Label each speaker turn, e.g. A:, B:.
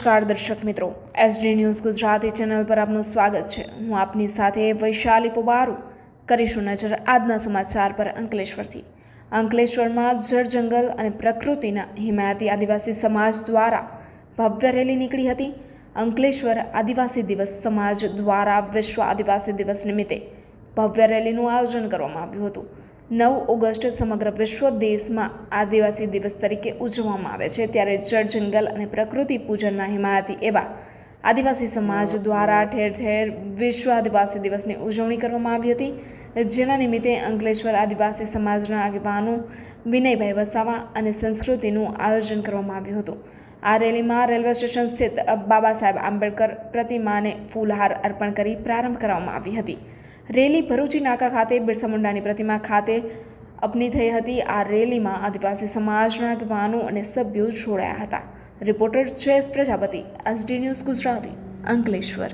A: નમસ્કાર દર્શક મિત્રો. એસડી ન્યૂઝ ગુજરાતી ચેનલ પર આપનું સ્વાગત છે. હું આપની સાથે વૈશાલી પોબારુ. કરીશું નજર આજના સમાચાર પર અંકલેશ્વરથી. અંકલેશ્વરમાં જળ જંગલ અને પ્રકૃતિના હિમાયતી આદિવાસી સમાજ દ્વારા ભવ્ય રેલી નીકળી હતી. અંકલેશ્વર આદિવાસી દિવસ સમાજ દ્વારા વિશ્વ આદિવાસી દિવસ નિમિત્તે ભવ્ય રેલીનું આયોજન કરવામાં આવ્યું હતું. નવ ઓગસ્ટ સમગ્ર વિશ્વ દેશમાં આદિવાસી દિવસ તરીકે ઉજવવામાં આવે છે. ત્યારે જળ જંગલ અને પ્રકૃતિ પૂજનના હિમાયતી એવા આદિવાસી સમાજ દ્વારા ઠેર ઠેર વિશ્વ આદિવાસી દિવસની ઉજવણી કરવામાં આવી હતી. જેના નિમિત્તે અંકલેશ્વર આદિવાસી સમાજના આગેવાનો વિનયભાઈ વસાવા અને સંસ્કૃતિનું આયોજન કરવામાં આવ્યું હતું. આ રેલીમાં રેલવે સ્ટેશન સ્થિત બાબા સાહેબ આંબેડકર પ્રતિમાને ફૂલહાર અર્પણ કરી પ્રારંભ કરવામાં આવી હતી. રેલી ભરૂચી નાકા ખાતે બિરસા મુંડાની પ્રતિમા ખાતે અપની થઈ હતી. આ રેલીમાં આદિવાસી સમાજના આગેવાનો અને સભ્યો જોડાયા હતા. Reporter Jayesh Prajapati, SD news Gujarati, Ankleshwar.